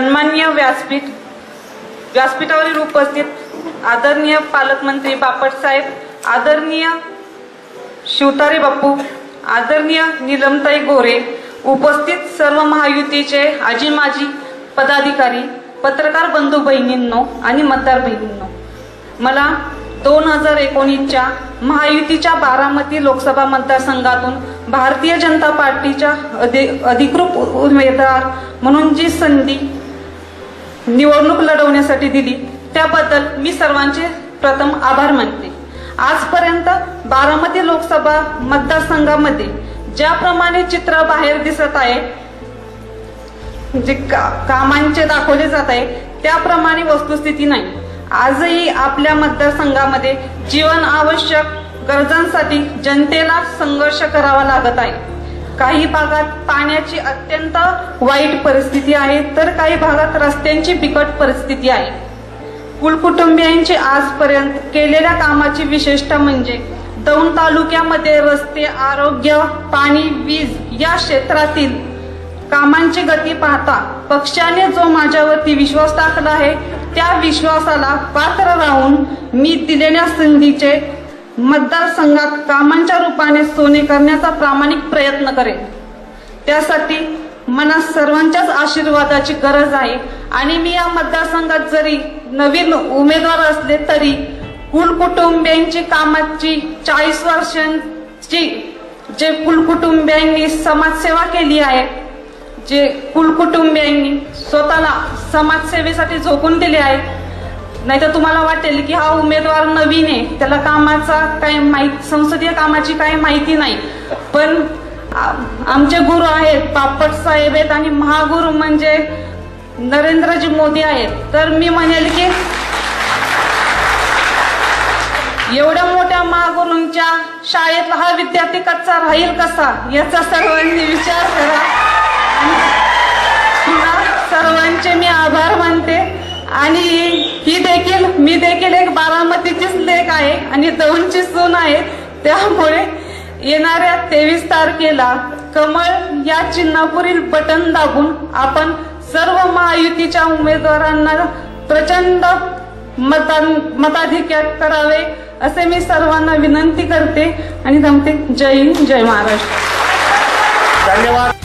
सन्मान्य व्यासपीठ व्यासपीठावरील उपस्थित आदरणीय पालकमंत्री बापटसाहेब आदरणीय शिवतारे बापू आदरणीय निलमताई गोरे उपस्थित सर्व महायुतीचे आजी माजी पदाधिकारी पत्रकार बंधू बहिणींनो आणि मतदार बहिणींनो मला दोन हजार एकोणीसच्या महायुतीच्या बारामती लोकसभा मतदारसंघातून भारतीय जनता पार्टीच्या अधि- अधिकृत उमेदवार म्हणून जी संधी निवडणूक लढवण्यासाठी दिली. त्याबद्दल मी सर्वांचे प्रथम आभार मानते. आजपर्यंत बारामती लोकसभा मतदारसंघामध्ये ज्याप्रमाणे चित्र बाहेर दिसत आहे जे का, कामांचे दाखवले जात आहे त्याप्रमाणे वस्तुस्थिती नाही. आजही आपल्या मतदारसंघामध्ये जीवन आवश्यक गरजांसाठी जनतेला संघर्ष करावा लागत आहे. काही भागात पाण्याची अत्यंत वाईट परिस्थिती आहे तर काही भागात रस्त्यांची बिकट परिस्थिती आहे. कुलकुटुंबियांची आजपर्यंत केलेल्या कामाची विशेषता म्हणजे दौंड तालुक्यामध्ये रस्ते आरोग्य पाणी वीज या क्षेत्रातील कामांची गती पाहता पक्षाने जो माझ्यावरती विश्वास टाकला आहे त्या विश्वासाला पात्र राहून मी दिलेल्या संधीचे मतदारसंघात कामांच्या रूपाने सोने करण्याचा प्रामाणिक प्रयत्न करेन. त्यासाठी मनात सर्वांच्याच आशीर्वादाची गरज आहे. आणि मी या मतदारसंघात जरी नवीन उमेदवार असले तरी कुलकुटुंबियांची कामाची चाळीस वर्षांची जे कुलकुटुंबियांनी समाजसेवा केली आहे जे कुलकुटुंबियांनी स्वतःला समाजसेवेसाठी झोकून दिले आहे नाहीतर तुम्हाला वाटेल की हा उमेदवार नवीन आहे. त्याला कामाचा काही माहिती संसदीय कामाची काही माहिती नाही. पण आमचे गुरु आहेत पापट साहेब आहेत आणि महागुरु म्हणजे नरेंद्रजी मोदी आहेत. तर मी म्हणेल की एवढ्या मोठ्या महागुरूंच्या शाळेतला हा विद्यार्थी कच्चा राहील कसा? याचा सर्वांनी विचार करा. आणि ही देखील मी देखील एक बारामतीचीच लेख आहे आणि दौंडची सून आहे. त्यामुळे येणाऱ्या तेवीस तारखेला कमळ या चिन्हापुरील बटन दाबून आपण सर्व महायुतीच्या उमेदवारांना प्रचंड मतदान मताधिक्य करावे असे मी सर्वांना विनंती करते. आणि जमते जय हिंद जय महाराष्ट्र. धन्यवाद.